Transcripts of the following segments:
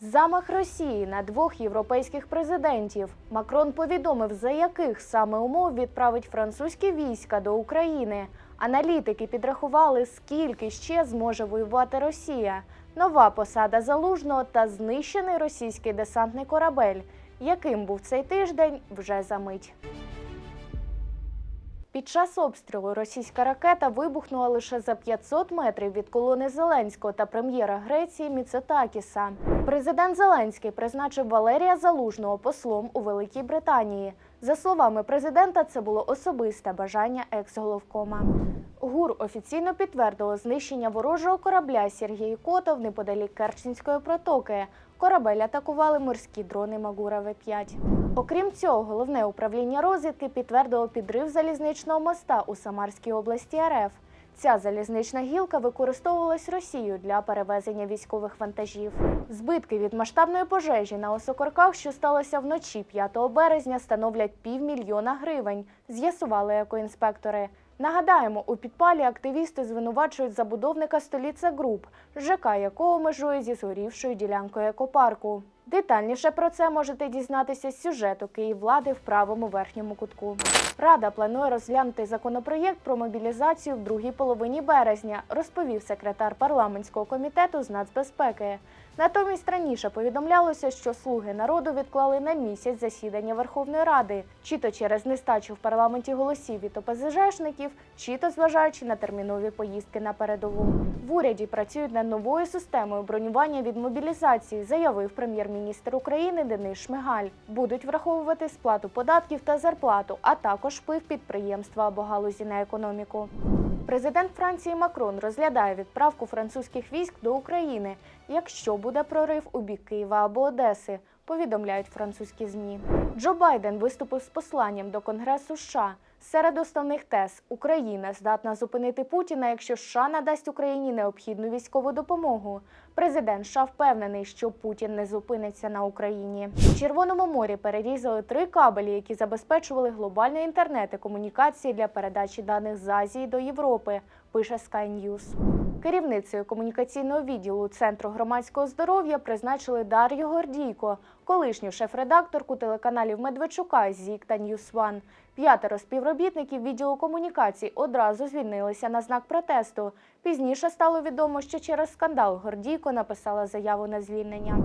Замах Росії на двох європейських президентів. Макрон повідомив, за яких саме умов відправить французькі війська до України. Аналітики підрахували, скільки ще зможе воювати Росія. Нова посада залужного та знищений російський десантний корабель. Яким був цей тиждень, вже за мить. Під час обстрілу російська ракета вибухнула лише за 500 метрів від колони Зеленського та прем'єра Греції Міцетакіса. Президент Зеленський призначив Валерія Залужного послом у Великій Британії. За словами президента, це було особисте бажання екс-головкома. ГУР офіційно підтвердило знищення ворожого корабля Сергій Котов неподалік Керченської протоки. Корабель атакували морські дрони Магура В-5. Окрім цього, головне управління розвідки підтвердило підрив залізничного моста у Самарській області РФ. Ця залізнична гілка використовувалась Росією для перевезення військових вантажів. Збитки від масштабної пожежі на осокорках, що сталося вночі 5 березня, становлять півмільйона гривень. З'ясували екоінспектори. Нагадаємо, у підпалі активісти звинувачують забудовника століця груп, ЖК якого межує зі згорівшою ділянкою екопарку. Детальніше про це можете дізнатися з сюжету Київлади в правому верхньому кутку. Рада планує розглянути законопроєкт про мобілізацію в другій половині березня, розповів секретар парламентського комітету з нацбезпеки. Натомість раніше повідомлялося, що слуги народу відклали на місяць засідання Верховної Ради, чи то через нестачу в парламенті голосів від ОПЗЖшників, чи то зважаючи на термінові поїздки на передову. В уряді працюють над новою системою бронювання від мобілізації, заявив прем'єр-міністр України Денис Шмигаль. Будуть враховувати сплату податків та зарплату, а також вплив підприємства або галузі на економіку. Президент Франції Макрон розглядає відправку французьких військ до України, якщо буде прорив у бік Києва або Одеси, повідомляють французькі змі. Джо Байден виступив з посланням до Конгресу США. Серед основних тез Україна здатна зупинити Путіна, якщо США надасть Україні необхідну військову допомогу. Президент США впевнений, що Путін не зупиниться на Україні. У Червоному морі перерізали три кабелі, які забезпечували глобальний інтернет і комунікації для передачі даних з Азії до Європи. Пише Sky News. Керівницею комунікаційного відділу Центру громадського здоров'я призначили Дар'ю Гордійко, колишню шеф-редакторку телеканалів Медведчука, ЗІК та Ньюс Ван. П'ятеро співробітників відділу комунікацій одразу звільнилися на знак протесту. Пізніше стало відомо, що через скандал Гордійко написала заяву на звільнення.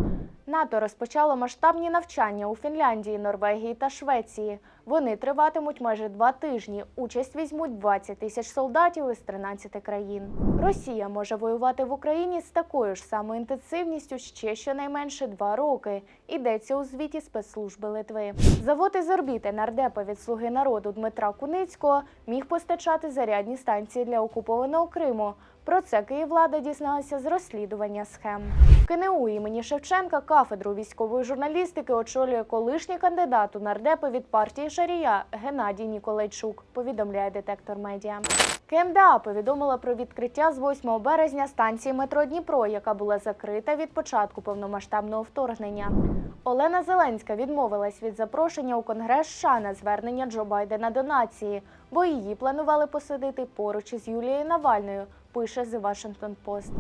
НАТО розпочало масштабні навчання у Фінляндії, Норвегії та Швеції. Вони триватимуть майже два тижні. Участь візьмуть 20 тисяч солдатів із 13 країн. Росія може воювати в Україні з такою ж самою інтенсивністю ще щонайменше два роки. Йдеться у звіті спецслужби Литви. Завод із орбіти нардепа від слуги народу Дмитра Куницького міг постачати зарядні станції для окупованого Криму. Про це Київлада дізналася з розслідування схем. В КНУ імені Шевченка кафедру військової журналістики очолює колишній кандидат у нардепи від партії Шарія Геннадій Ніколайчук, повідомляє детектор медіа. КМДА повідомила про відкриття з 8 березня станції метро Дніпро, яка була закрита від початку повномасштабного вторгнення. Олена Зеленська відмовилась від запрошення у Конгрес США на звернення Джо Байдена до нації, бо її планували посадити поруч із Юлією Навальною. Пише The Washington Post.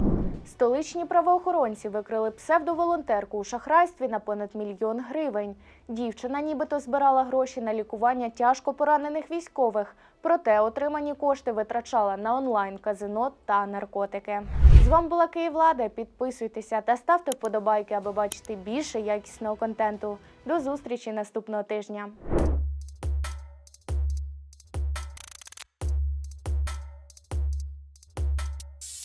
Столичні правоохоронці викрили псевдоволонтерку у шахрайстві на понад мільйон гривень. Дівчина нібито збирала гроші на лікування тяжко поранених військових, проте отримані кошти витрачала на онлайн казино та наркотики. З вами була Київлада. Підписуйтеся та ставте вподобайки, аби бачити більше якісного контенту. До зустрічі наступного тижня.